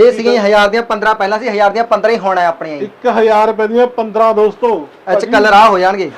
ਇਹ ਸੀਗੀਆਂ 1000 ਦੀਆਂ 15 ਪਹਿਲਾਂ ਸੀ 1000 ਦੀਆਂ 15 ਹੀ ਹੁਣ ਆ ਆਪਣੀਆਂ ਜੀ। 1000 ਰੁਪਏ ਦੀਆਂ 15 ਦੋਸਤੋ। ਚ ਕਲਰ ਆ ਹੋ ਜਾਣਗੇ।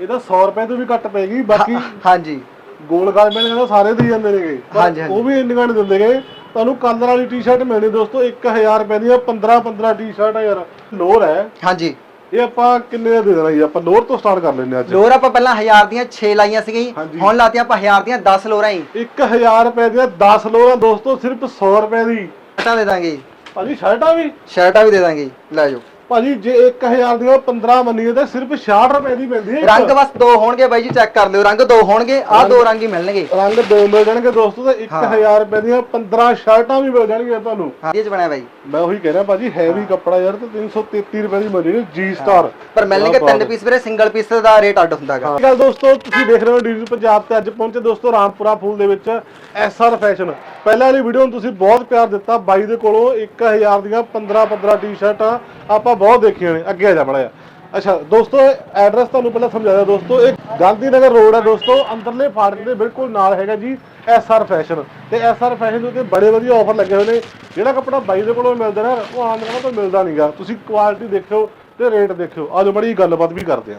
ਇਹਦਾ 100 ਰੁਪਏ ਤੋਂ ਵੀ ਘੱਟ ਪੈਗੀ ਬਾਕੀ ਹਾਂਜੀ। ਗੋਲ ਗਾਲ ਮਿਲ ਜਾਂਦਾ ਸਾਰੇ ਦੇ ਜਾਂਦੇ ਨੇਗੇ। ਉਹ ਵੀ ਇੰਨੀਆਂ ਨਹੀਂ ਦਿੰਦੇਗੇ ਤੁਹਾਨੂੰ ਕਲਰ ਵਾਲੀ ਟੀ-ਸ਼ਰਟ ਮਿਲਣੀ ਦੋਸਤੋ 1000 ਰੁਪਏ ਦੀਆਂ 15 15 ਟੀ-ਸ਼ਰਟ ਆ ਯਾਰ ਲੋਰ ਹੈ। ਹਾਂਜੀ। ਇਹ ਆਪਾਂ ਕਿੰਨੇ ਦਾ ਦੇਣਾ ਜੀ? ਆਪਾਂ ਲੋਰ ਤੋਂ ਸਟਾਰਟ ਕਰ ਲੈਂਦੇ ਅੱਜ। ਲੋਰ ਆਪਾਂ ਪਹਿਲਾਂ 1000 ਦੀਆਂ 6 ਲਾਈਆਂ। ਹਾਂਜੀ। ਹੁਣ ਲਾਤੀਆਂ ਆਪਾਂ 1000 ਦੀਆਂ 10 ਲੋਰਾਂ ਹੀ। 1000 ਰੁਪਏ ਦੀਆਂ 10 ਲੋਰਾਂ ਦੋਸਤੋ ਸਿਰਫ 100 ਰੁਪਏ ਦੀ। ਸ਼ਰਟਾਂ ਦੇ ਦਾਂਗੇ। ਭਾਜੀ ਸ਼ਰਟਾਂ ਵੀ ਸ਼ਰਟਾਂ ਵੀ ਦੇ ਦਾਂਗੇ ਜੀ। ਲੈ ਜਾਓ ਭਾਜੀ ਜੇ 1000 ਦੀਆਂ 15 ਮੰਨੀਏ ਤਾਂ ਸਿਰਫ 66 ਰੁਪਏ ਦੀ ਪੈਂਦੀ ਹੈ। ਰੰਗ ਬਸ ਦੋ ਹੋਣਗੇ ਬਾਈ ਜੀ ਚੈੱਕ ਕਰ ਲਿਓ। ਰੰਗ ਦੋ ਹੋਣਗੇ ਆਹ ਦੋ ਰੰਗ ਹੀ ਮਿਲਣਗੇ। ਰੰਗ ਦੋ ਮਿਲ ਜਾਣਗੇ ਦੋਸਤੋ ਤੇ 1000 ਰੁਪਏ ਦੀਆਂ 15 ਸ਼ਰਟਾਂ ਵੀ ਮਿਲ ਜਾਣਗੀਆਂ ਤੁਹਾਨੂੰ ਹਾਂ ਇਹ ਚ ਬਣਿਆ ਬਾਈ। ਮੈਂ ਉਹੀ ਕਹਿ ਰਿਹਾ ਭਾਜੀ ਹੈਵੀ ਕੱਪੜਾ ਯਾਰ ਤੇ 333 ਰੁਪਏ ਦੀ ਮਿਲ ਰਹੀ ਜੀ ਸਟਾਰ ਪਰ ਮਿਲਣਗੇ ਤਿੰਨ ਪੀਸ ਵੀਰੇ ਸਿੰਗਲ ਪੀਸ ਦਾ ਰੇਟ ਅੱਡ ਹੁੰਦਾਗਾ। ਗੱਲ ਦੋਸਤੋ ਤੁਸੀਂ ਦੇਖ ਰਹੇ ਹੋ ਡੀਜੀ ਪੰਜਾਬ ਤੇ ਅੱਜ ਪਹੁੰਚੇ ਦੋਸਤੋ ਰਾਮਪੁਰਾ ਫੂਲ ਦੇ ਵਿੱਚ ਐਸਆਰ ਫੈਸ਼ਨ ਪਹਿਲਾਂ ਵਾਲੀ ਵੀਡੀਓ ਨੂੰ ਤੁਸੀਂ ਬਹੁਤ ਪਿਆਰ ਦਿੱਤਾ ਬਾਈ ਦੇ ਕੋਲੋਂ 1000 ਦੀਆਂ 15 15 ਟੀ-ਸ਼ਰਟਾਂ ਆਪਾਂ ਬਹੁਤ ਦੇਖੀਆਂ ਨੇ, ਅੱਗੇ ਆ ਜਾ ਮੜਿਆ ਅੱਛਾ, ਦੋਸਤੋ ਐਡਰੈਸ ਤੁਹਾਨੂੰ ਪਹਿਲਾਂ ਸਮਝਾਇਆ ਦੋਸਤੋ, ਇਹ ਗਾਂਧੀ ਨਗਰ ਰੋਡ ਹੈ ਦੋਸਤੋ, ਅੰਦਰਲੇ ਫਾਟਕ ਦੇ ਬਿਲਕੁਲ ਨਾਲ ਹੈਗਾ ਜੀ ਐਸਆਰ ਫੈਸ਼ਨ ਤੇ ਐਸਆਰ ਫੈਸ਼ਨ ਦੇ ਉੱਤੇ ਬੜੇ ਵਧੀਆ ਆਫਰ ਲੱਗੇ ਹੋਏ ਨੇ। ਜਿਹੜਾ ਕੱਪੜਾ ਬਾਈ ਦੇ ਕੋਲੋਂ ਮਿਲਦਾ ਨਾ, ਉਹ ਆਮ ਜਗ੍ਹਾ ਤੋਂ ਮਿਲਦਾ ਨਹੀਂਗਾ ਤੁਸੀਂ ਕੁਆਲਿਟੀ ਦੇਖਿਓ ਤੇ ਰੇਟ ਦੇਖਿਓ। ਆਜੋ ਬੜੀ ਗੱਲਬਾਤ ਵੀ ਕਰਦੇ ਆ।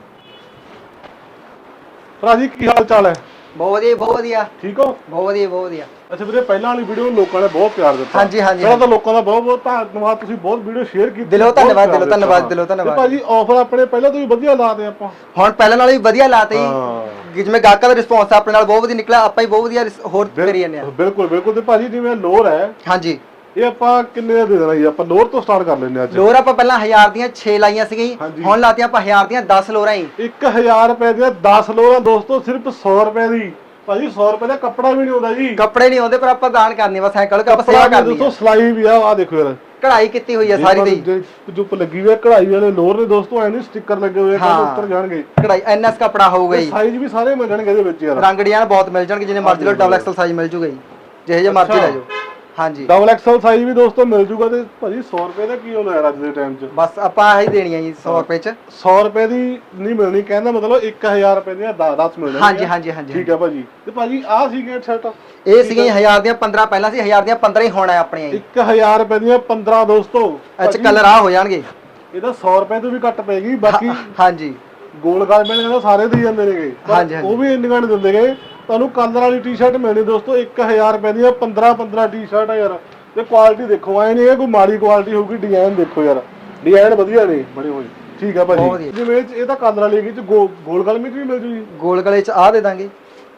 ਭਰਾ ਜੀ, ਕੀ ਹਾਲ ਚਾਲ ਹੈ? ਬਹੁਤ ਵਧੀਆ ਬਹੁਤ ਵਧੀਆ। ਠੀਕ ਹੋ? ਬਹੁਤ ਵਧੀਆ ਬਹੁਤ ਵਧੀਆ। ਅੱਛਾ ਵੀਰੇ ਪਹਿਲਾਂ ਵਾਲੀ ਵੀਡੀਓ ਲੋਕਾਂ ਨੇ ਬਹੁਤ ਪਿਆਰ ਦਿੱਤਾ। ਹਾਂਜੀ, ਹਾਂਜੀ, ਪਹਿਲਾਂ ਤਾਂ ਲੋਕਾਂ ਦਾ ਬਹੁਤ ਬਹੁਤ ਧੰਨਵਾਦ ਤੁਸੀਂ ਬਹੁਤ ਵੀਡੀਓ ਸ਼ੇਅਰ ਕੀਤੀ ਦਿਲੋਂ ਬਹੁਤ ਧੰਨਵਾਦ, ਪਿਆਰ ਦਿਲੋਂ ਦਿੱਤਾ। ਧੰਨਵਾਦ, ਦਿਲੋਂ ਤੇ ਧੰਨਵਾਦ। ਭਾਜੀ ਆਫਰ ਆਪਣੇ ਪਹਿਲਾਂ ਤੋਂ ਵੀ ਵਧੀਆ ਲਾਤੇ ਆਪਾਂ। ਹੁਣ ਪਹਿਲਾਂ ਨਾਲੋਂ ਵੀ ਵਧੀਆ ਲਾਤੇ ਹਾਂ। ਜੀ ਜਿਵੇਂ ਗਾਹਕਾਂ ਦਾ ਰਿਸਪੌਂਸ ਆਪਣੇ ਨਾਲ ਬਹੁਤ ਵਧੀਆ ਨਿਕਲਿਆ ਆਪਾਂ ਹੀ ਬਹੁਤ ਵਧੀਆ ਰਿਸ- ਹੋਰ ਕਰੀ ਜਾਂਦੇ ਆ। ਬਿਲਕੁਲ ਬਿਲਕੁਲ। ਤੇ ਭਾਜੀ ਜਿਵੇਂ ਲੋਰ ਹੈ ਹਾਂਜੀ। ਇਹ ਆਪਾਂ ਕਿੰਨੇ ਦਾ ਦੇ ਦੇਣਾ ਜੀ? ਆਪਾਂ ਲੋਰ ਤੋਂ ਸਟਾਰਟ ਕਰ ਲੈਂਦੇ ਹਾਂ ਅੱਜ। ਲੋਰ ਆਪਾਂ ਪਹਿਲਾਂ 1000 ਦੀਆਂ 6 ਲਾਈਆਂ ਸੀਗੀਆਂ ਜੀ। ਹਾਂਜੀ। ਹੁਣ ਲਾਤੀਆਂ ਆਪਾਂ 1000 ਦੀਆਂ 10 ਲੋਰਾਂ ਹੀ 1000 ਰੁਪਏ ਦੀਆਂ 10 ਲੋਰਾਂ ਦੋਸਤੋ ਸਿਰਫ 100 ਰੁਪਏ ਦੀ। ਭਾਜੀ 100 ਰੁਪਏ ਦਾ ਕੱਪੜਾ ਵੀ ਨਹੀਂ ਹੁੰਦਾ ਜੀ। ਕੱਪੜੇ ਨਹੀਂ ਆਉਂਦੇ ਪਰ ਆਪਾਂ ਦਾਨ ਕਰਨੀ ਬਸ ਸਾਈਕਲ ਕਿ ਆਪਾਂ ਸੇਵਾ ਕੱਪੜਾ ਵੀ ਕਰਨੀ ਦੋਸਤੋ ਹੈ ਸਲਾਈ ਵੀ ਆ ਆ ਦੇਖੋ ਯਾਰ। ਕਢਾਈ ਕੀਤੀ ਹੋਈ ਹੈ ਸਾਰੀ ਦੀ। ਜੁੱਪ ਲੱਗੀ ਹੋਈ ਹੈ ਕਢਾਈ ਵਾਲੇ ਲੋਰ ਨੇ ਦੋਸਤੋ ਐ ਨਹੀਂ ਸਟicker ਲੱਗੇ ਹੋਏ ਆ ਹਾਂ। ਉੱਤਰ ਜਾਣਗੇ। ਕਢਾਈ ਐਨਐਸ ਕੱਪੜਾ ਹੋਊਗਾ ਜੀ। ਸਾਈਜ਼ ਵੀ ਸਾਰੇ ਮਿਲ ਜਾਣਗੇ ਇਹਦੇ ਵਿੱਚ ਯਾਰ। ਰੰਗ ਡਿਜ਼ਾਈਨ ਬਹੁਤ ਮਿਲ ਜਾਣਗੇ ਜਿੰਨੇ ਮਰਜ਼ੀ ਲਓ ਡਬਲ ਐਕਸਲ ਸਾਈਜ਼ ਮਿਲ ਜੂਗਾ ਜੀ। ਜਿਹੇ ਜਿਹੇ ਮਰਜ਼ੀ। ਲੈ ਜਾਓ। ਹਾਂਜੀ। ਡਬਲ ਐਕਸਲ ਸਾਈਜ਼ ਵੀ ਦੋਸਤੋ ਮਿਲ ਜੂਗਾ ਤੇ ਭਾਜੀ 100 ਰੁਪਏ ਦਾ ਕੀ ਹੁੰਦਾ ਯਾਰ ਅੱਜ ਦੇ ਟਾਈਮ 'ਚ? ਬਸ ਆਪਾਂ ਆਹੀ ਦੇਣੀ ਹੈ ਜੀ 100 ਰੁਪਏ ਚ। 100 ਰੁਪਏ ਦੀ ਨਹੀਂ ਮਿਲਣੀ ਕਹਿੰਦਾ ਮਤਲਬ 1000 ਰੁਪਏ ਦੀਆਂ 10 ਮਿਲ ਜਾਣਗੀਆਂ ਹਾਂਜੀ ਹਾਂਜੀ ਹਾਂਜੀ ਠੀਕ ਹੈ ਭਾਜੀ। ਤੇ ਭਾਜੀ ਆਹ ਸੀਗੀਆਂ ਸ਼ਰਟ ਇਹ ਸੀਗੀਆਂ 1000 ਦੀਆਂ 15 ਪਹਿਲਾਂ ਸੀ 1000 ਦੀਆਂ 15 ਹੀ ਹੁਣ ਆਪਣੀਆਂ ਜੀ। 1000 ਰੁਪਏ ਦੀਆਂ 15 ਦੋਸਤੋ। ਚ ਕਲਰ ਆ ਹੋ ਜਾਣਗੇ। ਇਹਦਾ 100 ਰੁਪਏ ਤੋਂ ਵੀ ਘੱਟ ਪੈਗੀ ਬਾਕੀ ਹਾਂਜੀ। ਗੋਲ ਗਾਲ ਮਿਲ ਜਾਂਦਾ ਸਾਰੇ ਦੇ ਜਾਂਦੇ ਨੇਗੇ ਪਰ ਹਾਂਜੀ, ਹਾਂਜੀ। ਉਹ ਵੀ ਇੰਨੀਆਂ ਨਹੀਂ ਦਿੰਦੇਗੇ ਤੁਹਾਨੂੰ ਕਲਰ ਵਾਲੀ ਟੀ-ਸ਼ਰਟ ਮਿਲਣੀ ਦੋਸਤੋ 1000 ਰੁਪਏ ਦੀਆਂ 15 15 ਟੀ-ਸ਼ਰਟ ਆ ਯਾਰ। ਤੇ ਕੁਆਲਿਟੀ ਦੇਖੋ ਐ ਨਹੀਂ ਇਹ ਕੋਈ ਮਾੜੀ ਕੁਆਲਿਟੀ ਹੋਊਗੀ ਡਿਜ਼ਾਈਨ ਦੇਖੋ ਯਾਰ। ਡਿਜ਼ਾਈਨ ਵਧੀਆ ਨੇ ਬਣੇ ਹੋਏ। ਠੀਕ ਆ ਭਾਜੀ। ਜਿਵੇਂ ਇਹ 'ਚ- ਤਾਂ ਕਲਰ ਵਾਲੀ ਹੈਗੀ ਚ ਗੋ- ਗੋਲ ਗਾਲ ਵਿੱਚ ਵੀ ਮਿਲ ਜੂ ਜੀ ਗੋਲ ਗਲੇ ਚ ਆ ਦੇ ਦਾਂਗੇ।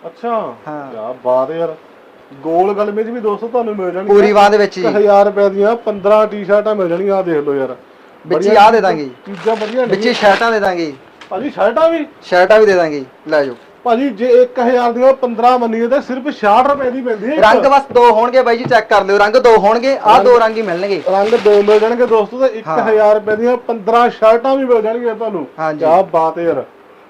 ਅੱਛਾ। ਹਾਂ। ਕੀ ਬਾਤ ਹੈ ਯਾਰ। ਗੋਲ ਗਲ ਵਿੱਚ ਵੀ ਦੋਸਤੋ ਤੁਹਾਨੂੰ ਮਿਲ ਜਾਣਗੀਆਂ। ਪੂਰੀ ਬਾਂਹ ਦੇ ਵਿੱਚ ਜੀ। 1000 ਰੁਪਏ ਦੀਆਂ 15 ਟੀ-ਸ਼ਰਟਾਂ ਮਿਲ ਜਾਣਗੀਆਂ ਆ ਦੇਖ ਲਓ ਯਾਰ। ਵਿੱਚ ਹੀ ਆ ਦੇ ਦਾਂਗੇ। ਚੀਜ਼ਾਂ ਵਧੀਆ ਨੇ ਵਿੱਚ ਹੀ ਸ਼ਰਟਾਂ ਦੇ ਦਾਂਗੇ। ਭਾਜੀ ਸ਼ਰਟਾਂ ਵੀ? ਸ਼ਰਟਾਂ ਵੀ ਦੇ ਦਾਂਗੇ। ਲੈ ਜਾਓ। ਭਾਜੀ ਜੇ 1000 ਦੀਆਂ 15 ਮੰਨੀਏ ਤਾਂ ਸਿਰਫ 66 ਰੁਪਏ ਦੀ ਪੈਂਦੀ ਹੈ ਇੱਕ। ਰੰਗ ਬਸ ਦੋ ਹੋਣਗੇ ਬਾਈ ਜੀ ਚੈੱਕ ਕਰ ਲਿਓ। ਰੰਗ ਦੋ ਹੋਣਗੇ ਆ ਦੋ ਰੰਗ ਹੀ ਮਿਲਣਗੇ। ਰੰਗ ਦੋ ਮਿਲ ਜਾਣਗੇ ਦੋਸਤੋ ਤੇ 1000 ਰੁਪਏ ਦੀਆਂ 15 ਸ਼ਰਟਾਂ ਵੀ ਮਿਲ ਜਾਣਗੀਆਂ ਤੁਹਾਨੂੰ। ਹਾਂਜੀ। ਕੀ ਬਾਤ ਹੈ ਯਾਰ।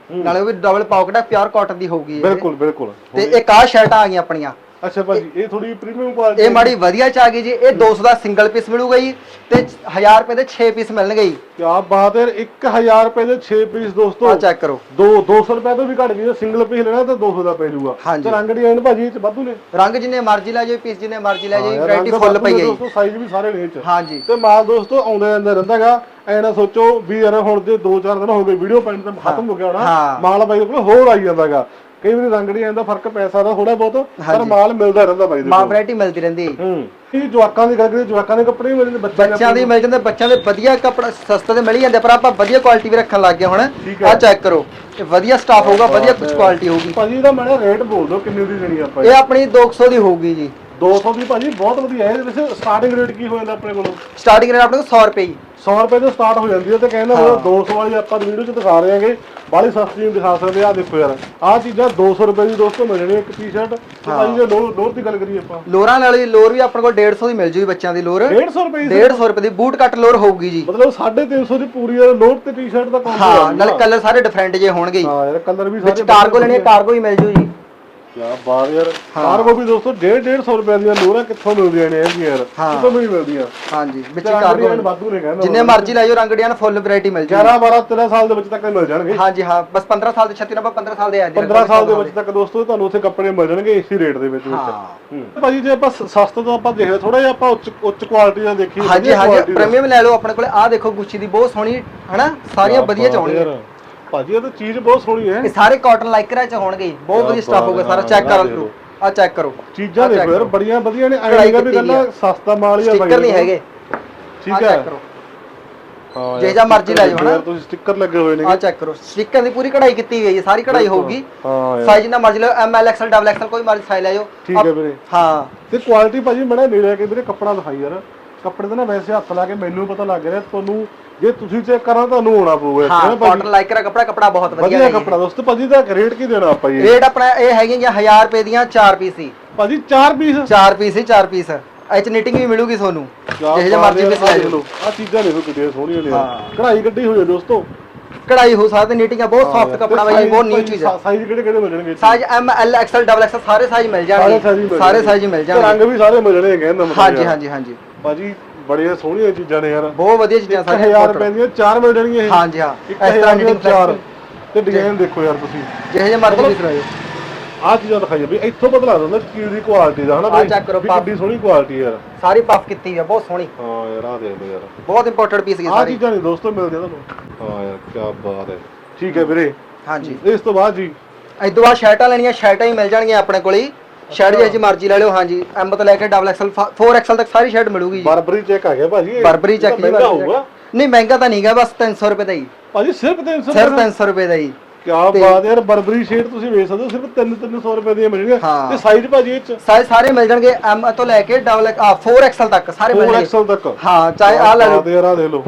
ਨਾਲੇ ਉਹ ਵੀ ਡਬਲ ਪਾਕਟ ਹੈ ਪਿਓਰ ਕਾਟਨ ਦੀ ਹੋਊਗੀ ਇਹ। ਬਿਲਕੁਲ ਬਿਲਕੁਲ। ਤੇ ਇੱਕ ਆ ਸ਼ਰਟਾਂ ਆ ਗਈਆਂ ਆਪਣੀਆਂ। ਅੱਛਾ ਭਾਜੀ ਇਹ ਥੋੜੀ ਪ੍ਰੀਮੀਅਮ ਕੁਆਲਿਟੀ ਇਹ ਮਾੜੀ ਵਧੀਆ ਚ ਆ ਗਈ ਜੀ ਇਹ 200 ਦਾ ਸਿੰਗਲ ਪੀਸ ਮਿਲੂਗਾ ਜੀ ਤੇ 1000 ਰੁਪਏ ਦੇ 6 ਪੀਸ ਮਿਲਣਗੇ ਜੀ। ਕੀ ਬਾਤ ਹੈ 1000 ਰੁਪਏ ਦੇ 6 ਪੀਸ ਦੋਸਤੋ। ਆ ਚੈੱਕ ਕਰੋ। ਦੋ 200 ਰੁਪਏ ਤੋਂ ਵੀ ਘੱਟ ਵੀ ਸਿੰਗਲ ਪੀਸ ਲੈਣਾ ਤਾਂ 200 ਦਾ ਪੈ ਜਾਊਗਾ। ਤੇ ਰੰਗ ਡਿਜ਼ਾਈਨ ਭਾਜੀ ਇਹ ਚ ਵਾਧੂ ਨੇ। ਰੰਗ ਜਿੰਨੇ ਮਰਜ਼ੀ ਲੈ ਜਾਓ ਪੀਸ ਜਿੰਨੇ ਮਰਜ਼ੀ ਲੈ ਜਾਓ ਵੈਰਾਈਟੀ ਫੁੱਲ ਪਈ ਹੈ ਜੀ। ਦੋਸਤੋ ਸਾਈਜ਼ ਵੀ ਸਾਰੇ ਨੇ ਚ ਹਾਂਜੀ। ਤੇ ਮਾਲ ਦੋਸਤੋ ਆਉਂਦਾ ਜਾਂਦਾ ਰਹਿੰਦਾਗਾ ਐ ਨਾ ਸੋਚੋ ਵੀ ਯਾਰ ਹੁਣ ਜੇ 2-4 ਦਿਨ ਹੋ ਗਏ ਵੀਡੀਓ ਪੈਣ ਤੇ ਖਤਮ ਹੋ ਗਿਆ ਹੋਣਾ। ਮਾਲ ਬਾਈ ਕੋਲ ਹੋਰ ਆਈ ਜਾਂਦਾਗਾ ਕਈ ਵਾਰੀ ਰੰਗ ਨਹੀਂ ਆਉਂਦਾ ਫ਼ਰਕ ਪੈ ਸਕਦਾ ਥੋੜਾ ਬਹੁਤ ਪਰ। ਮਾਲ ਮਿਲਦਾ ਰਹਿੰਦਾ ਬਾਈ ਦੇ ਮਾਂ ਕੋਲ ਵੈਰਾਈਟੀ ਮਿਲਦੀ ਰਹਿੰਦੀ। ਹੈ। ਹੂੰ ਇਹ ਜਵਾਕਾਂ ਦੀ ਗੱਲ ਕਰੀਏ ਜਵਾਕਾਂ ਦੇ ਕੱਪੜੇ ਵੀ ਮਿਲ ਜਾਂਦੇ ਬੱਚਿਆਂ ਦੇ ਬੱਚਿਆਂ ਦੀ ਮਿਲ ਜਾਂਦੇ ਬੱਚਿਆਂ ਦੇ ਵਧੀਆ ਕੱਪੜਾ ਸਸਤੇ ਤੇ ਮਿਲ ਹੀ ਜਾਂਦੇ ਪਰ ਆਪਾਂ ਵਧੀਆ ਕੁਆਲਿਟੀ ਵੀ ਰੱਖਣ ਲੱਗ ਗਏ ਹੁਣ। ਠੀਕ ਆ ਚੈੱਕ ਕਰੋ। ਇਹ ਵਧੀਆ ਸਟਾਫ ਹੋਊਗਾ ਵਧੀਆ ਕੁਝ ਕੁਆਲਿਟੀ ਹੋਊਗੀ। ਭਾਜੀ ਇਹਦਾ ਮੈਨੇ ਰੇਟ ਬੋਲ ਦਿਓ ਕਿੰਨੇ ਦੀ ਦੇਣੀ ਆਪਾਂ ਇਹ ਆਪਣੀ 200 ਦੀ ਹੋਊਗੀ ਜੀ। 200 ਦੀ ਭਾਜੀ ਬਹੁਤ ਵਧੀਆ। ਹੈ ਇਹਦੇ ਵਿੱਚ ਸਟਾਰਟਿੰਗ ਰੇਟ ਕੀ ਹੋ ਜਾਂਦਾ ਆਪਣੇ ਕੋਲ? ਸਟਾਰਟਿੰਗ ਰੇਟ ਆਪਣੇ ਕੋਲ 100 ਰੁਪਏ ਹੀ 100 ਰੁਪਏ ਤੋਂ ਸਟਾਰਟ ਹੋ ਜਾਂਦੀ ਹੈ ਤੇ ਕਹਿੰਦਾ ਮਤਲਬ 200 ਵਾਲੀ ਆਪਾਂ ਵੀਡੀਓ 'ਚ ਦਿਖਾ ਰਹੇ ਹਾਂਗੇ। ਬਾਹਲੀ ਸਸਤੀ ਨਹੀਂ ਦਿਖਾ ਸਕਦੇ ਆ ਦੇਖੋ ਯਾਰ। ਆਹ ਚੀਜ਼ਾਂ 200 ਰੁਪਏ ਦੀ ਦੋਸਤੋ ਮਿਲ ਜਾਣੀ ਇੱਕ ਟੀ-ਸ਼ਰਟ ਤੇ ਭਾਜੀ ਜੇ ਲੋਰ ਲੋਰ ਦੀ ਗੱਲ ਕਰੀਏ ਆਪਾਂ। ਲੋਰਾਂ ਵਾਲੀ ਲੋਰ ਵੀ ਆਪਣੇ ਕੋਲ 150 ਦੀ ਮਿਲ ਜੂਗੀ ਬੱਚਿਆਂ ਦੀ ਲੋਰ। 150 ਰੁਪਏ ਦੀ 150 ਰੁਪਏ ਦੀ ਬੂਟ ਕੱਟ ਲੋਰ ਹੋਊਗੀ ਜੀ। ਮਤਲਬ 350 ਦੀ ਪੂਰੀ ਲੋਰ ਤੇ ਟੀ-ਸ਼ਰਟ ਦਾ ਕੰਮ ਹਾਂ ਨਾਲੇ ਕਲਰ ਸਾਰੇ ਡਿਫਰੈਂਟ ਜੇ ਹੋਣਗੇ। ਹਾਂ ਯਾਰ ਕਲਰ ਵੀ ਵਿੱਚ ਸਾਰੇ ਕਾਰਗੋ ਲੈਣੀ ਹੈ ਕਾਰਗੋ ਹੀ ਮਿਲ ਜੂ ਜੀ। ਕਿਆ ਬਾਤ ਯਾਰ। ਹਾਂ। ਕਾਰਗੋ ਵੀ ਦੋਸਤੋ 1.5 150 ਰੁਪਏ ਦੀਆਂ ਲੋਰਾਂ ਕਿੱਥੋਂ ਮਿਲਦੀਆਂ ਨੇ ਇਹ ਯਾਰ? ਹਾਂ। ਕਿੱਥੋਂ ਵੀ ਨਹੀਂ ਮਿਲਦੀਆਂ? ਹਾਂਜੀ ਵਿੱਚ ਤੇ ਕਾਰਗੋ ਰੰਗ ਵਾਧੂ ਨੇ ਕਹਿੰਦਾ ਜਿੰਨੇ ਮਰਜ਼ੀ ਲੈ ਜਾਓ ਰੰਗ ਡਿਜ਼ਾਈਨ ਫੁੱਲ ਵੈਰਾਈਟੀ ਮਿਲ ਜਾਊਗੀ 11 12 13 ਸਾਲ ਦੇ ਵਿੱਚ ਤੱਕ ਮਿਲ ਜਾਣਗੇ। ਹਾਂਜੀ ਹਾਂ ਬਸ 15 ਸਾਲ ਦੇ 36 ਨੰਬਰ 15 ਸਾਲ ਦੇ ਆ 15 ਸਾਲ ਦੇ ਵਿੱਚ ਤੱਕ ਦੋਸਤੋ ਤੁਹਾਨੂੰ ਉੱਥੇ ਕੱਪੜੇ ਮਿਲ ਜਾਣਗੇ ਇਸੇ ਰੇਟ ਦੇ ਵਿੱਚ ਵਿੱਚ। ਹਾਂ। ਹੂੰ। ਭਾਜੀ ਜੇ ਆਪਾਂ ਸ- ਸਸਤਾ ਤਾਂ ਆਪਾਂ ਦੇਖਦੇ ਥੋੜਾ ਜਿਹਾ ਆਪਾਂ ਉੱਚ ਉੱਚ ਕੁਆਲਿਟੀ ਦਾ ਦੇਖੀਏ ਹਾਂਜੀ ਵਧੀਆ ਹਾਂਜੀ quality ਦਾ। ਪ੍ਰੀਮੀਅਮ ਲੈ ਲਓ ਆਪਣੇ ਕੋਲੇ। ਆਹ ਦੇਖੋ ਗੁੱਚੀ ਦੀ ਬਹੁਤ ਸੋਹਣੀ ਹਨਾ ਸਾਰੀਆਂ ਵਧੀਆ ਚ ਆਉਣਗੀਆਂ। ਯਾਰ, ਭਾਜੀ ਇਹ ਤਾਂ ਚੀਜ਼ ਬਹੁਤ ਸੋਹਣੀ ਹੈ। ਇਹ ਸਾਰੇ ਕਾਟਨ ਲਾਈਕਰਾ ਚ ਹੋਣਗੇ ਜੀ। ਬਹੁਤ ਵਧੀਆ ਸਟਾਫ ਹੋਊਗਾ ਸਾਰਾ ਚੈੱਕ ਕਰ ਲਓ। ਆ ਚੈੱਕ ਕਰੋ। ਚੀਜ਼ਾਂ ਆਹ check ਦੇਖੋ ਯਾਰ ਕਰੋ। ਬੜੀਆਂ ਵਧੀਆ ਨੇ ਕਢਾਈ ਐਂ ਵੀ ਕੀਤੀ ਗੱਲਾਂ ਵੀ ਆ। ਸਸਤਾ ਮਾਲ ਹੀ ਆ ਸਟicker ਨਹੀਂ ਹੈਗੇ। ਠੀਕ ਆਹ ਹੈ। ਚੈੱਕ ਕਰੋ। ਹਾਂ ਜੇ ਯਾਰ, ਜਾਂ ਮਰਜ਼ੀ ਲੈ ਜਾਓ ਯਾਰ ਹਨਾ। ਤੁਸੀਂ ਸਟicker ਲੱਗੇ ਹੋਏ ਨੇ ਆ ਚੈੱਕ ਕਰੋ। ਸਟicker ਦੀ ਪੂਰੀ ਕਢਾਈ ਕੀਤੀ ਹੋਈ ਹੈ ਸਾਰੀ ਕਢਾਈ ਹੋਊਗੀ। ਹਾਂ ਯਾਰ। ਸਾਈਜ਼ ਜਿੰਨਾ ਮਰਜ਼ੀ ਲਓ M L XL double XL ਕੋਈ ਮਰਜ਼ੀ ਸਾਈਜ਼ ਲੈ ਜਾਓ। ਠੀਕ ਹੈ ਵੀਰੇ। ਹਾਂ। ਤੇ ਕੁਆਲਿਟੀ ਭਾਜੀ ਮੜਾ ਨੇੜੇ ਆ ਕੇ ਵੀਰੇ ਕੱਪੜਾ ਦਿਖਾਈ ਯਾਰ। ਕੱਪੜੇ ਦਾ ਨਾ ਵੈਸੇ ਹੱਥ ਲਾ ਕੇ ਮੈਨੂੰ ਪਤਾ ਲੱਗ ਰਿਹਾ ਤੁਹਾਨੂੰ ਜੇ ਤੁਸੀਂ ਚੈੱਕ ਕਰਾਂ ਤੁਹਾਨੂੰ ਹੋਣਾ ਪਊਗਾ। ਹਾਂ ਕਾਟਨ ਲਾਈਕਰਾ ਕੱਪੜਾ ਕੱਪੜਾ ਬਹੁਤ ਵਧੀਆ ਵਧੀਆ ਹੈ ਕੱਪੜਾ ਦੋਸਤੋ ਭਾਜੀ ਦਾ ਰੇਟ ਕੀ ਦੇਣਾ ਆਪਾਂ ਜੀ? ਰੇਟ ਆਪਣਾ ਇਹ ਹੈਗੀਆਂ 1000 ਰੁਪਏ ਦੀਆਂ 4 ਪੀਸ ਹੀ ਭਾਜੀ 4 ਪੀਸ? 4 ਪੀਸ ਹੀ 4 ਪੀਸ। ਇਹ ਚ ਨਿਟਿੰਗ ਵੀ ਮਿਲੂਗੀ ਤੁਹਾਨੂੰ। ਜਿਹੇ ਜਿਹੇ ਮਰਜ਼ੀ ਪੀਸ ਲੈ ਜਾਓ। ਆ ਚੀਜ਼ਾਂ ਦੇਖੋ ਕਿੱਡੀਆਂ ਸੋਹਣੀਆਂ ਨੇ ਹਾਂ। ਕਢਾਈ ਕੱਢੀ ਹੋਈ ਹੈ ਦੋਸਤੋ। ਕਢਾਈ ਹੋ ਸਕਦੀ ਨਿਟਿੰਗ ਆ ਬਹੁਤ ਸੌਫਟ ਕੱਪੜਾ ਬਾਈ ਬਹੁਤ ਨਿਊ ਚੀਜ਼ ਹੈ ਸਾਈਜ਼ ਕਿਹੜੇ ਕਿਹੜੇ ਮਿਲ ਜਾਣਗੇ size M L XL double XL ਸਾਰੇ ਸਾਈਜ਼ ਮਿਲ ਜਾਣਗੇ। ਸਾਰੇ ਜਾਣਗੇ। ਸਾਈਜ਼ ਮਿਲ ਤੇ ਰੰਗ ਜਾਣਗੇ। ਵੀ ਸਾਰੇ ਮਿਲ ਜਾਣੇ ਕਹਿੰਦਾ ਮਤਲਬ ਹਾਂਜੀ। ਹਾਂਜੀ ਹਾਂਜੀ। ਭਾਜੀ ਬੜੀਆਂ ਸੋਹਣੀਆਂ ਚੀਜ਼ਾਂ ਨੇ ਯਾਰ। ਬਹੁਤ ਵਧੀਆ ਚੀਜ਼ਾਂ 1000 ਸਾਰੀਆਂ ਰੁਪਏ ਦੀਆਂ ਚਾਰ ਮਿਲ ਜਾਣਗੀਆਂ ਇਹ। ਹਾਂਜੀ ਹਾਂ। ਇੱਕ ਇਸ ਤਰ੍ਹਾਂ ਦੀਆਂ ਨਿਟਿੰਗ ਚਾਰ। ਤੇ ਡਿਜ਼ਾਈਨ ਦੇਖੋ ਯਾਰ ਤੁਸੀਂ। ਜਿਹੇ ਜਿਹੇ ਮਰਜ਼ੀ ਪੀਸ ਲੈ ਜਾਓ ਆਹ ਚੀਜ਼ਾਂ ਦਿਖਾਈਆਂ ਵੀ ਇੱਥੋਂ ਪਤਾ ਲੱਗਦਾ ਚੀਜ਼ ਦੀ ਕੁਆਲਿਟੀ ਦਾ ਹਨਾ ਆਹ ਬਈ check ਕਰੋ, ਵੀ ਪਾ- ਕਿੱਡੀ ਸੋਹਣੀ ਕੁਆਲਿਟੀ ਯਾਰ। ਸਾਰੀ ਪਫ ਕੀਤੀ ਆ ਬਹੁਤ ਸੋਹਣੀ। ਹਾਂ ਯਾਰ ਆਹ ਦੇਖ ਲਓ ਯਾਰ। ਬਹੁਤ ਇੰਪੋਰਟੈਂਟ ਪੀਸ ਹੈ ਆਹ ਸਾਰੀ। ਚੀਜ਼ਾਂ ਨਹੀਂ ਦੋਸਤੋ ਮਿਲਦੀਆਂ ਤੁਹਾਨੂੰ। ਹਾਂ ਯਾਰ ਕੀ ਬਾਤ ਹੈ। ਠੀਕ ਹੈ ਵੀਰੇ। ਹਾਂਜੀ। ਇਸ ਤੋਂ ਬਾਅਦ ਜੀ। ਇਸ ਤੋਂ ਬਾਅਦ ਸ਼ਰਟਾਂ ਲੈਣੀਆਂ ਸ਼ਰਟਾਂ ਹੀ ਮਿਲ ਜਾਣਗੀਆਂ ਆਪਣੇ ਕੋਲ ਹੀ। ਸ਼ਰਟ ਜਿਹੀ ਮਰਜ਼ੀ ਲੈ ਲਿਓ ਹਾਂਜੀ। ਐਮ ਤੋਂ ਲੈ ਕੇ ਡਬਲ ਐਕਸਲ 4 ਐਕਸਲ ਤੱਕ ਸਾਰੀ ਸ਼ਰਟ ਮਿਲੂਗੀ ਜੀ। ਬਰਬਰੀ ਚੈੱਕ ਆ ਗਿਆ ਭਾਜੀ ਇਹ। ਬਰਬਰੀ ਇਹ ਤਾਂ ਚੱਕ ਜੀ ਮਹਿੰਗਾ ਬਰਬਰੀ ਹੋਊਗਾ। ਨਹੀਂ ਮਹਿੰਗਾ ਤਾਂ ਨਹੀਂਗਾ ਬਸ 300 ਰੁਪਏ ਦਾ ਹੀ। ਭਾਜੀ ਸਿਰਫ 300 ਸਿਰਫ 300 ਰੁਪਏ ਦਾ ਹੀ। ਕੀ ਬਾਤ ਹੈ ਯਾਰ ਬਰਬਰੀ ਸ਼ੇਡ ਤੁਸੀਂ ਵੇਚ ਸਕਦੇ ਹੋ ਸਿਰਫ 3 300 ਰੁਪਏ ਦੀਆਂ ਮਿਲਣਗੀਆਂ। ਹਾਂ। ਤੇ ਸਾਈਜ਼ ਭਾਜੀ ਇਹ ਚ। ਸਾਈਜ਼ ਸਾਰੇ ਮਿਲ ਜਾਣਗੇ ਐਮ ਤੋਂ ਲੈ ਕੇ ਡਬਲ ਆ 4 ਐਕਸਲ ਤੱਕ ਸਾਰੇ ਮਿਲ 4 ਜਾਣਗੇ ਐਕਸਲ ਤੱਕ। ਹਾਂ ਚਾਹੇ ਆ ਲੈ ਲਓ। ਯਾਰ ਆਹ ਦੇਖ ਲਓ।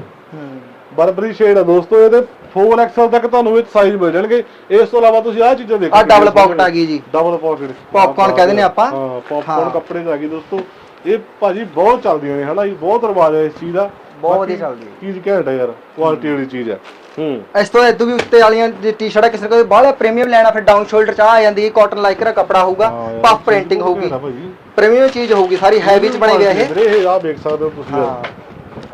ਬਰਬਰੀ ਸ਼ੇਡ ਆ ਦੋਸਤੋ ਇਹਦੇ 4 ਐਕਸਲ ਤੱਕ ਤੁਹਾਨੂੰ ਇਹ ਸਾਈਜ਼ ਮਿਲ ਜਾਣਗੇ ਇਸ ਤੋਂ ਇਲਾਵਾ ਤੁਸੀਂ ਆਹ ਚੀਜ਼ਾਂ ਦੇਖੋ ਆ ਡਬਲ ਪਾਕਟ ਆ ਗਈ ਜੀ। ਡਬਲ ਪਾਕਟ Popcorn ਕਹਿੰਦੇ ਨੇ ਆਪਾਂ। ਹਾਂ ਪੌਪਕਾਰਨ। ਕੱਪੜੇ ਚ ਆ ਗਈ ਦੋਸਤੋ। ਇਹ ਭਾਜੀ ਬਹੁਤ ਚੱਲਦੀਆਂ ਨੇ ਹਨਾ ਜੀ? ਬਹੁਤ ਰਿਵਾਜ ਹੈ ਇਸ ਚੀਜ਼ ਦਾ। ਬਹੁਤ ਵਧੀਆ ਚੱਲਦੀ ਹੈ। ਚੀਜ਼ ਘੈਂਟ ਹੈ ਯਾਰ ਕੁਆਲਿਟੀ ਵਾਲੀ ਚੀਜ਼ ਹੈ ਹੂੰ। ਇਸ ਤੋਂ ਇਦੋਂ ਵੀ ਉੱਤੇ ਵਾਲੀਆਂ ਟੀ-ਸ਼ਰਟਾਂ ਕਿਸੇ ਕੋਲ ਬਾਹਲਾ ਪ੍ਰੀਮੀਅਮ ਲੈਣਾ ਫਿਰ ਡਾਊਨ ਸ਼ੋਲਡਰ ਚ ਆ ਜਾਂਦੀ ਹੈ ਕਾਟਨ ਲਾਈਕਰ ਕੱਪੜਾ ਹੋਊਗਾ ਪਫ ਪ੍ਰਿੰਟਿੰਗ ਹੋਊਗੀ। ਪ੍ਰੀਮੀਅਮ ਚੀਜ਼ ਹੋਊਗੀ ਸਾਰੀ ਹੈਵੀ ਚ ਬਣੇਗਾ ਇਹ। ਵੀਰੇ ਇਹ ਆ ਵੇਖ ਸਕਦੇ ਹੋ ਤੁਸੀਂ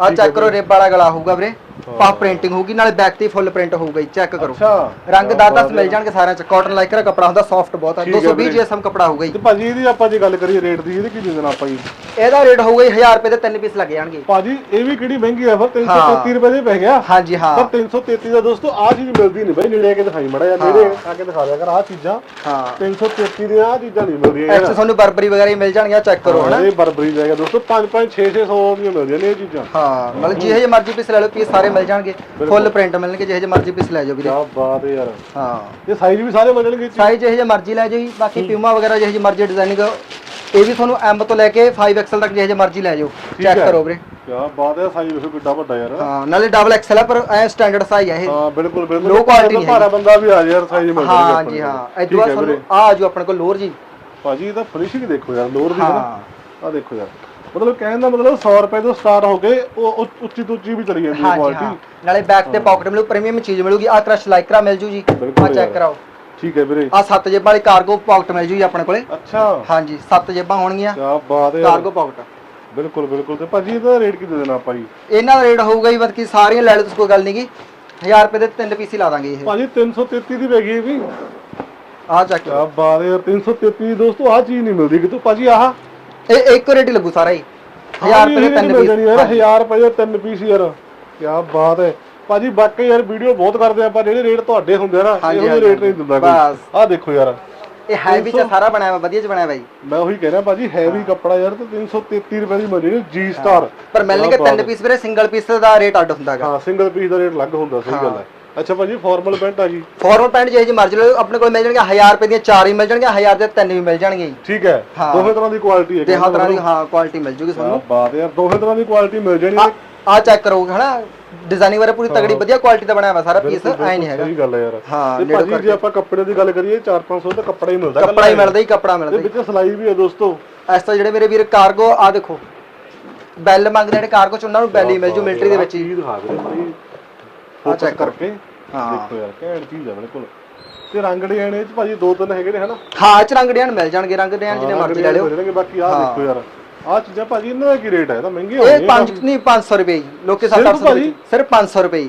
ਆ। ਚੈੱਕ ਕਰੋ ਰੇਬ ਵਾਲਾ ਗਲਾ ਹੋਊਗਾ ਵੀਰੇ। ਪਫ ਪ੍ਰਿੰਟਿੰਗ ਹੋਊਗੀ ਨਾਲੇ ਬੈਕ ਤੇ ਫੁੱਲ ਪ੍ਰਿੰਟ ਹੋਊਗਾ ਜੀ ਚੈੱਕ ਕਰੋ। ਅੱਛਾ। ਰੰਗ ਕਿਆ ਦਾਦਾ ਬਾਤ ਮਿਲ ਹੈ। ਜਾਣਗੇ ਸਾਰਿਆਂ ਚ ਕਾਟਨ ਲਾਈਕਰ ਕੱਪੜਾ ਹੁੰਦਾ ਸੌਫਟ ਬਹੁਤ ਹੈ 220 ਵੀਰੇ। ਜੀਐਸਐਮ ਕੱਪੜਾ ਹੋਊਗਾ ਜੀ। ਤੇ ਭਾਜੀ ਇਹਦੀ ਆਪਾਂ ਜੇ ਗੱਲ ਕਰੀਏ ਰੇਟ ਦੀ ਇਹਦੇ ਕੀ ਦੇ ਦੇਣਾ ਆਪਾਂ ਜੀ? ਇਹਦਾ ਰੇਟ ਹੋਊਗਾ ਜੀ 1000 ਰੁਪਏ ਦੇ ਤਿੰਨ ਪੀਸ ਲੱਗ ਜਾਣਗੇ। ਭਾਜੀ ਇਹ ਵੀ ਕਿਹੜੀ ਮਹਿੰਗੀ ਆ ਫਿਰ ਹਾਂ। 333 ਰੁਪਏ ਦੇ ਪੈ ਗਿਆ। ਹਾਂਜੀ ਹਾਂ। ਪਰ 333 ਦਾ ਦੋਸਤੋ ਆ ਚੀਜ਼ ਮਿਲਦੀ ਨਹੀਂ ਬਾਈ ਨੇੜੇ ਆ ਕੇ ਦਿਖਾਈ ਮੜਾ ਯਾਰ ਨੇੜੇ ਆ ਕੇ ਦਿਖਾ ਦਿਆ ਕਰ ਆ ਚੀਜ਼ਾਂ। ਹਾਂ। 333 ਦੀਆਂ ਆ ਚੀਜ਼ਾਂ ਨਹੀਂ ਮਿਲਦੀਆਂ ਐਕਸ ਤੁਹਾਨੂੰ ਬਰਬਰੀ ਵਗੈਰਾ ਹੀ ਮਿਲ ਜਾਣਗੀਆਂ ਚੈੱਕ ਕਰੋ ਹਨਾ? ਇਹ ਬਰਬਰੀ ਜਾਏਗਾ ਦੋਸਤੋ 5 5 6 600 ਦੀਆਂ ਮਿਲਦੀਆਂ ਨੇ ਇਹ ਚੀਜ਼ਾਂ। ਹਾਂ ਮਤਲਬ ਜਿਹੇ ਜਿਹੇ ਮਰਜ਼ੀ ਪੀਸ ਲੈ ਲਓ ਪੀਸ ਸਾਰੇ ਮਿਲ ਜਾਣਗੇ ਫੁੱਲ ਪ੍ਰਿੰਟ ਮਿਲਣਗੇ ਜਿਹੇ ਜਿਹੇ ਮਰਜ਼ੀ ਪੀਸ ਲੈ ਜਾਓ ਵੀਰੇ। ਕੀ ਬਾਤ ਹੈ ਯਾਰ। ਹਾਂ। ਇਹ ਸਾਈਜ਼ ਵੀ ਸਾਰੇ ਮਿਲ ਜਾਣਗੇ ਇਹ 'ਚ? ਸਾਈਜ਼ ਜਿਹੇ ਜਿਹੇ ਮਰਜ਼ੀ ਲੈ ਜਾਓ ਜੀ ਬਾਕੀ ਪਿਊਮਾ ਵਗੈਰਾ ਜਿਹੇ ਜਿਹੇ ਮਰਜ਼ੀ ਡਿਜ਼ਾਈਨਿੰਗ ਇਹ ਵੀ ਤੁਹਾਨੂੰ ਐਮ ਤੋਂ ਲੈ ਕੇ 5 ਐਕਸਲ ਤੱਕ ਜਿਹੇ ਜਿਹੇ ਮਰਜ਼ੀ ਲੈ ਜਾਓ। ਚੈੱਕ ਹੈ। ਕਰੋ ਵੀਰੇ। ਕੀ ਬਾਤ ਹੈ ਸਾਈਜ਼ ਵੇਖੋ ਕਿੱਡਾ ਵੱਡਾ ਯਾਰ। ਹਾਂ ਨਾਲੇ ਡਬਲ ਐਕਸਲ ਹੈ ਪਰ ਐ ਸਟੈਂਡਰਡ ਸਾਈਜ਼ ਹੈ ਇਹ। ਹਾਂ ਬਿਲਕੁਲ ਬਿਲਕੁਲ। Low quality ਨਹੀਂ ਭਾਰਾ ਬੰਦਾ ਵੀ ਆ ਯਾਰ ਸਾਈਜ਼ ਮਿਲ ਜਾਣਗੇ ਹਾਂ ਜੀ। ਹਾਂ। ਹੈ ਤੁਹਾਨੂੰ। ਆ ਆਜੂ ਆਪਣੇ ਕੋਲ ਲੋਰ ਜੀ। ਭਾਜੀ ਇਹਦਾ ਫਿਨਿਸ਼ਿੰਗ ਦੇਖੋ ਯਾਰ ਲੋਰ ਦੀ ਹਾਂ ਆ ਦੇਖੋ ਯਾਰ। ਮਤਲਬ ਕਹਿਣ ਦਾ ਮਤਲਬ 100 ਰੁਪਏ ਤੋਂ ਸਟਾਰਟ ਹੋ ਕੇ ਉਹ ਉੱਚ- ਉੱਚੀ ਤੋਂ ਉੱਚੀ ਵੀ ਚਲੀ ਜਾਂਦੀ ਹੈ ਕੁਆਲਿਟੀ ਨਾਲੇ ਬੈਕ ਤੇ ਪਾਕਟ ਮਿਲੂ ਪ੍ਰੀਮੀਅਮ ਚੀਜ਼ ਮਿਲੂਗੀ। ਆ ਕ੍ਰਸ਼ ਲਾਈਕਰਾ ਮਿਲ ਜੂ ਜੀ। ਬਿਲਕੁਲ ਆ ਚੈੱਕ। ਕਰਾਓ। ਠੀਕ ਹੈ ਵੀਰੇ। ਆ ਸੱਤ ਜੇਬਾਂ ਵਾਲੀ ਕਾਰਗੋ ਪਾਕਟ ਮਿਲ ਜੂ ਜੀ ਆਪਣੇ ਕੋਲੇ। ਅੱਛਾ। ਹਾਂਜੀ ਸੱਤ ਜੇਬਾਂ ਹੋਣਗੀਆਂ। ਕੀ ਬਾਤ ਹੈ ਯਾਰ। ਕਾਰਗੋ ਪਾਕਟ ਬਿਲਕੁਲ ਬਿਲਕੁਲ। ਤੇ ਭਾਜੀ ਇਹਦਾ ਰੇਟ ਕੀ ਦੇ ਦੇਣਾ ਆਪਾਂ ਜੀ? ਇਹਨਾਂ ਦਾ ਰੇਟ ਹੋਊਗਾ ਜੀ ਬਾਕੀ ਸਾਰੀਆਂ ਲੈ ਲਓ ਤੁਸੀਂ ਕੋਈ ਗੱਲ ਨਹੀਂਗੀ 1000 ਰੁਪਏ ਦੇ ਤਿੰਨ ਪੀਸ ਹੀ ਲਾ ਦਾਂਗੇ ਇਹ। ਭਾਜੀ 333 ਦੀ ਪੈ ਗਈ ਇਹ ਵੀ। ਆਹ ਚੈੱਕ ਕੀ ਬਾਤ ਹੈ ਯਾਰ 333 ਦੋਸਤੋ ਆ ਚੀਜ਼ ਨਹੀਂ ਮਿਲਦੀ। ਕਿਤੋਂ ਭਾਜੀ ਆਹ ਇਹ ਇੱਕ ਰੇਟ ਹੀ ਲੱਗੂ ਸਾਰਾ ਹੀ। 1000 ਰੁਪਏ ਦੇ ਤਿੰਨ ਪੀਸ ਯਾਰ 1000 ਰੁਪਏ ਦੇ ਤਿੰਨ ਪੀਸ ਯਾਰ। ਕੀ ਬਾਤ ਹੈ। ਭਾਜੀ ਬਾਕੀ ਯਾਰ ਵੀਡੀਓ ਬਹੁਤ ਕਰਦੇ ਆਪਾਂ ਜਿਹੜੇ ਰੇਟ ਤੁਹਾਡੇ ਹੁੰਦੇ ਆ ਨਾ ਇਹੋ ਜਿਹੇ ਰੇਟ ਨਹੀਂ ਦਿੰਦਾ। ਕੋਈ। ਆਹ ਦੇਖੋ ਯਾਰ ਇਹ ਹੈਵੀ ਚ ਸਾਰਾ ਬਣਾਇਆ ਵਾ ਵਧੀਆ ਚ ਬਣਾਇਆ ਬਾਈ ਮੈਂ ਉਹੀ ਕਹਿ ਰਿਹਾ ਭਾਜੀ ਹੈਵੀ ਕੱਪੜਾ ਯਾਰ ਤੇ 333 ਰੁਪਏ ਦੀ ਮਿਲਣੀ ਹੈ ਜੀ ਸਟਾਰ ਪਰ ਮਿਲਣਗੇ ਤਿੰਨ ਪੀਸ ਵੀਰੇ ਸਿੰਗਲ ਪੀਸ ਦਾ ਰੇਟ ਅੱਡ ਹੁੰਦਾਗਾ। ਹਾਂ ਸਿੰਗਲ ਪੀਸ ਦਾ ਰੇਟ ਅਲੱਗ ਹੁੰਦਾ ਸਹੀ ਗੱਲ ਹੈ। ਅੱਛਾ ਭਾਜੀ ਫਾਰਮਲ ਪੈਂਟ ਆ ਜੀ। ਫਾਰਮਲ ਪੈਂਟ ਜਿਹੇ ਜੀ ਮਰਜ਼ੀ ਲਓ ਆਪਣੇ ਕੋਲ ਮਿਲ ਜਾਣਗੇ 1000 ਰੁਪਏ ਦੀਆਂ ਚਾਰ ਹੀ ਮਿਲ ਜਾਣਗੀਆਂ 1000 ਦੇ ਤਿੰਨ ਵੀ ਮਿਲ ਜਾਣਗੇ ਜੀ। ਠੀਕ ਹੈ ਹਾਂ। ਦੋਵੇਂ ਤਰ੍ਹਾਂ ਦੀ ਕੁਆਲਿਟੀ ਹੈ ਤੇ ਹਰ ਤਰ੍ਹਾਂ ਦੀ ਹਾਂ ਕੁਆਲਿਟੀ ਮਿਲ ਜੂਗੀ ਤੁਹਾਨੂੰ। ਬਾਤ ਯਾਰ ਦੋਵੇਂ ਤਰ੍ਹਾਂ ਦੀ ਕੁਆਲਿਟੀ ਮਿਲ ਜਾਣੀ ਹੈ ਆ ਚੈੱਕ ਕਰੋ ਹਨਾ? ਡਿਜ਼ਾਈਨਿੰਗ ਵਾਲਾ ਪੂਰੀ ਤਗੜੀ ਵਧੀਆ ਕੁਆਲਿਟੀ ਦਾ ਬਣਾਇਆ ਵਾ ਸਾਰਾ ਪੀਸ ਐ ਨਹੀਂ ਹੈਗਾ। ਸਹੀ ਗੱਲ ਹੈ ਯਾਰ। ਹਾਂ ਤੇ ਨੇੜੋਂ ਭਾਜੀ ਜੇ ਆਪਾਂ ਕੱਪੜੇ ਦੀ ਗੱਲ ਕਰੀਏ 4-500 ਦਾ ਕੱਪੜਾ ਹੀ ਮਿਲਦਾ। ਕੱਪੜਾ ਹੀ ਮਿਲਦਾ ਹੀ ਕੱਪੜਾ ਤੇ ਮਿਲਦਾ ਹੀ ਵਿੱਚ ਸਿਲਾਈ ਵੀ ਹੈ ਦੋਸਤੋ। ਇਸ ਤੋਂ ਜਿਹੜੇ ਮੇਰੇ ਵੀਰ ਕਾਰਗੋ ਆ ਦੇਖੋ। ਬੈਲ ਮੰਗਦੇ ਜਿਹੜੇ ਕਾਰਗੋ ਚ ਉਹਨਾਂ ਨੂੰ ਬੈਲ ਹੀ ਮਿਲ ਜੂ ਮਿਲਟਰੀ ਦੇ ਵਿੱਚ ਹੀ। ਦਿਖਾ ਦੇ ਭਾਜੀ। Check ਕਰੋ। ਕਰਕੇ। ਹਾਂ। ਦੇਖੋ ਯਾਰ ਘੈਂਟ ਚੀਜ਼ ਹੈ ਬਿਲਕੁਲ। ਤੇ ਰੰਗ ਡਿਜ਼ਾਈਨ ਇਹ ਚ ਭਾਜੀ ਦੋ ਤਿੰਨ ਹੈਗੇ ਨੇ ਹਨਾ? ਹਾਂ ਇਹ ਚ ਰੰਗ ਡਿਜ਼ਾਈਨ ਮਿਲ ਜਾਣਗੇ ਰੰਗ ਡਿਜ਼ਾਈਨ ਜਿੰਨੇ ਮਰਜ਼ੀ ਲੈ ਲਿਓ। ਬਾਕੀ ਆਹ ਦੇਖੋ ਯਾਰ ਆਹ ਚੀਜ਼ਾਂ ਭਾਜੀ ਇਹਨਾਂ ਦਾ ਕੀ ਰੇਟ ਹੈ ਇਹ ਤਾਂ ਮਹਿੰਗੇ ਇਹ ਹੋਣਗੇ 5 ਨਹੀਂ 500 ਰੁਪਏ ਜੀ। ਲੋਕੇ ਸਿਰਫ 7-800 ਭਾਜੀ? ਰੁਪਏ ਸਿਰਫ 500 ਰੁਪਏ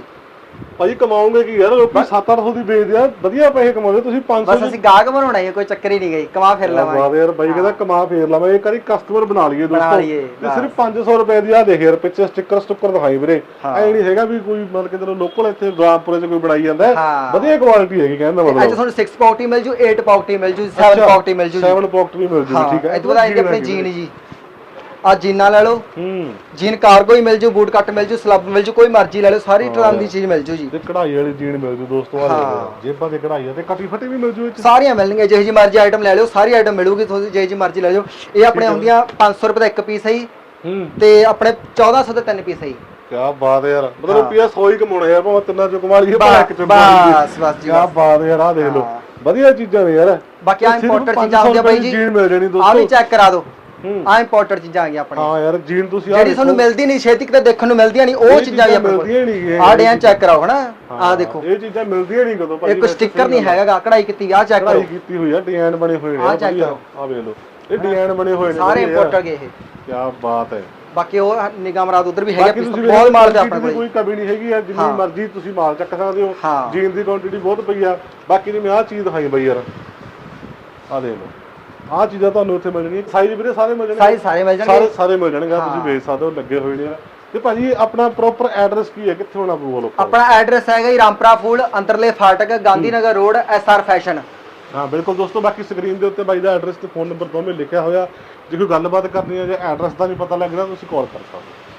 ਭਾਜੀ ਕਮਾਉਂਗੇ ਕੀ ਯਾਰ ਲੋਕੀ 7-800 ਦੀ ਵੇਚਦੇ ਆ ਵਧੀਆ ਪੈਸੇ ਕਮਾਉਂਦੇ ਤੁਸੀਂ 500 ਬਸ ਅਸੀਂ ਗਾਹਕ ਬਣਾਉਣਾ ਹੈ ਕੋਈ ਚੱਕਰ ਹੀ ਨਹੀਂ ਗਈ ਕਮਾ ਫਿਰ ਲਵਾਂਗੇ। ਵਾਹ ਯਾਰ ਬਾਈ ਕਹਿੰਦਾ ਕਮਾ ਫੇਰ ਲਾਵਾਂ ਇਹ ਕਰੀ ਕਸਟਮਰ ਬਣਾ ਲਈਏ ਦੋਸਤੋ। ਤੇ ਸਿਰਫ 500 ਰੁਪਏ ਦੀ ਆ ਦੇਖ ਯਾਰ ਪਿੱਛੇ ਸਟicker ਸਟੁੱਕਰ ਦਿਖਾਈ ਵੀਰੇ। ਐ ਨਹੀਂ ਹੈਗਾ ਵੀ ਕੋਈ ਮਤਲਬ ਕਿ ਜਦੋਂ ਲੋਕਲ ਇੱਥੇ ਰਾਮਪੁਰੇ 'ਚ ਕੋਈ ਬਣਾਈ ਜਾਂਦਾ। ਵਧੀਆ ਕੁਆਲਿਟੀ ਹੈਗੀ ਕਹਿੰਦਾ ਅੱਜ ਮਤਲਬ। ਤੁਹਾਨੂੰ 6 ਪਾਕਟੀ ਮਿਲ ਜੂ 8 ਪਾਕਟੀ ਮਿਲ ਜੂ 7 ਪਾਕਟੀ ਮਿਲ ਜੂ 7 ਪੌਕਟ ਵੀ ਮਿਲ ਜੂ ਠੀਕ ਹੈ। ਇਹ ਤੋਂ ਬਾਅਦ ਆਪਣੀ ਜੀਨ ਜੀ। ਆ ਜੀਨਾਂ ਲੈ ਲਓ। ਹੂੰ। ਜੀਨ ਕਾਰਗੋ ਹੀ ਮਿਲ ਜੂ ਬੂਟ ਕੱਟ ਮਿਲ ਜੂ ਸਲੱਬ ਮਿਲ ਜੂ ਕੋਈ ਮਰਜ਼ੀ ਲੈ ਲਓ ਸਾਰੀ ਤਰ੍ਹਾਂ ਦੀ ਚੀਜ਼ ਮਿਲ ਜੂ ਜੀ। ਤੇ ਕਢਾਈ ਵਾਲੀ ਜੀਨ ਮਿਲ ਜੂ ਦੋਸਤੋ ਆ। ਜੇਬਾਂ ਤੇ ਕਢਾਈ ਆ ਤੇ ਕਟੀ ਫਟੀ ਵੀ ਮਿਲ ਜੂ ਇਹ ਸਾਰੀਆਂ ਮਿਲਣਗੀਆਂ ਜਿਹੇ ਜੀ ਮਰਜ਼ੀ ਆਈਟਮ ਲੈ ਲਿਓ ਸਾਰੀ ਆਈਟਮ ਮਿਲੂਗੀ ਤੁਸੀਂ ਜਿਹੇ ਜੀ ਮਰਜ਼ੀ ਲੈ ਜਾਓ ਇਹ ਆਪਣੇ ਹੁੰਦੀਆਂ 500 ਰੁਪਏ ਦਾ ਇੱਕ ਪੀਸ ਹੈ ਜੀ। ਹੂੰ। ਤੇ ਆਪਣੇ 1400 ਦੇ ਤਿੰਨ ਪੀਸ ਹੈ ਜੀ। ਕੀ ਬਾਤ ਹੈ ਯਾਰ। ਮਤਲਬ ਰੁਪਿਆ 100 ਹੀ ਕਮਾਉਣਾ ਯਾਰ ਭਾਵੇਂ ਤਿੰਨਾਂ ਚੋਂ ਕਮਾ ਲਈਏ ਭਾਵੇਂ ਇੱਕ ਚੋਂ ਕਮਾ ਲਈਏ। ਬਸ ਬਸ ਜੀ ਕੀ ਬਾਤ ਹੈ ਯਾਰ ਆ ਦੇਖ ਲਓ। ਹਾਂ। ਵਧੀਆ ਚੀਜ਼ਾਂ ਨੇ ਯਾਰ। ਬਾਕੀ ਆ 500 ਚੀਜ਼ਾਂ ਹੁੰਦੀਆਂ ਬਾਈ ਜੀ। ਆ ਵੀ ਚੈੱਕ ਕਰਾ ਦਿਓ। ਹੂੰ। ਆ ਇੰਪੋਰਟਡ ਚੀਜ਼ਾਂ ਆ ਗਈਆਂ ਆਪਣੇ ਹਾਂ ਯਾਰ ਜੀਨ ਤੁਸੀਂ ਜਿਹੜੀ ਤੁਹਾਨੂੰ। ਮਿਲਦੀ ਨਹੀਂ ਛੇਤੀ ਕਿਤੇ ਦੇਖਣ ਨੂੰ ਮਿਲਦੀਆਂ ਨਹੀਂ ਉਹ ਚੀਜ਼ਾਂ ਵੀ ਆਪਣੇ ਕੋਲ। ਆ ਡਿਆਂ ਚੈੱਕ ਕਰਾਓ ਹਨਾ? ਆ ਦੇਖੋ। ਇਹ ਚੀਜ਼ਾਂ ਮਿਲਦੀਆਂ ਨਹੀਂ ਕਦੋਂ ਭਾਜੀ ਇੱਕ ਸਟicker ਨਹੀਂ ਹੈਗਾ ਕਢਾਈ ਕੀਤੀ ਆ ਚੈੱਕ ਕਰੋ। ਕੀਤੀ ਹੋਈ ਆ ਡਿਜ਼ਾਈਨ ਬਣੇ ਹੋਏ ਨੇ ਕਰੋ। ਆ ਵੇਖ ਲਓ। ਇਹ ਡਿਜ਼ਾਈਨ ਬਣੇ ਹੋਏ ਨੇ ਸਾਰੇ ਇੰਪੋਰਟਡ ਗਏ ਇਹ। ਕੀ ਬਾਤ ਹੈ। ਬਾਕੀ ਉਹ ਨਿਗਾਹ ਮਰਾਦ ਉਧਰ ਵੀ ਹੈਗਾ ਬਹੁਤ ਮਾਲ ਤੇ ਆਪਣੇ ਕੋਲ ਕੋਈ ਕਮੀ ਨਹੀਂ ਹੈਗੀ ਆ ਜਿੰਨੀ। ਮਰਜ਼ੀ ਤੁਸੀਂ ਮਾਲ ਚੱਕ ਸਕਦੇ ਹੋ। ਜੀਨ ਦੀ ਕੁਆਂਟੀਟੀ ਬਹੁਤ ਪਈ ਆ। ਬਾਕੀ ਜਿਵੇਂ ਆਹ ਚੀਜ਼ ਦਿਖਾਈ ਬਈ ਯਾਰ। ਆ ਦੇਖ ਲਓ। ਆਹ ਚੀਜ਼ਾਂ ਤੁਹਾਨੂੰ ਇੱਥੇ ਮਿਲ ਜਾਣਗੀਆਂ ਸਾਈਜ਼ ਵੀਰੇ ਸਾਰੇ ਮਿਲ ਜਾਣਗੇ ਸਾਈਜ਼ ਸਾਰੇ ਮਿਲ ਸਾਰੇ ਜਾਣਗੇ ਸਾਰੇ ਮਿਲ ਜਾਣਗੇ ਆਹ ਤੁਸੀਂ। ਵੇਚ ਸਕਦੇ ਹੋ ਲੱਗੇ ਹੋਏ ਨੇ। ਤੇ ਭਾਜੀ ਆਪਣਾ ਪ੍ਰੋਪਰ ਐਡਰੈਸ ਕੀ ਹੈ? ਕਿੱਥੇ ਹੋਣਾ ਪਊਗਾ ਲੋਕਾਂ ਨੂੰ? ਆਪਣਾ ਐਡਰੈਸ ਹੈਗਾ ਜੀ ਰਾਮਪਰਾ ਫੂਲ ਅੰਦਰਲੇ ਫਾਟਕ Gandhi Nagar road SR fashion ਹਾਂ ਬਿਲਕੁਲ ਦੋਸਤੋ ਬਾਕੀ ਸਕਰੀਨ ਦੇ ਉੱਤੇ ਬਾਈ ਦਾ ਐਡਰੈਸ ਤੇ ਫੋਨ ਨੰਬਰ ਦੋਵੇਂ ਲਿਖਿਆ ਹੋਇਆ। ਜੇ ਕੋਈ ਗੱਲਬਾਤ ਕਰਨੀ ਹੈ ਜਾਂ ਐਡਰੈਸ ਦਾ ਨਹੀਂ ਪਤਾ ਲੱਗਦਾ ਤੁਸੀਂ ਕਾਲ ਕਰ ਸਕਦੇ ਹੋ।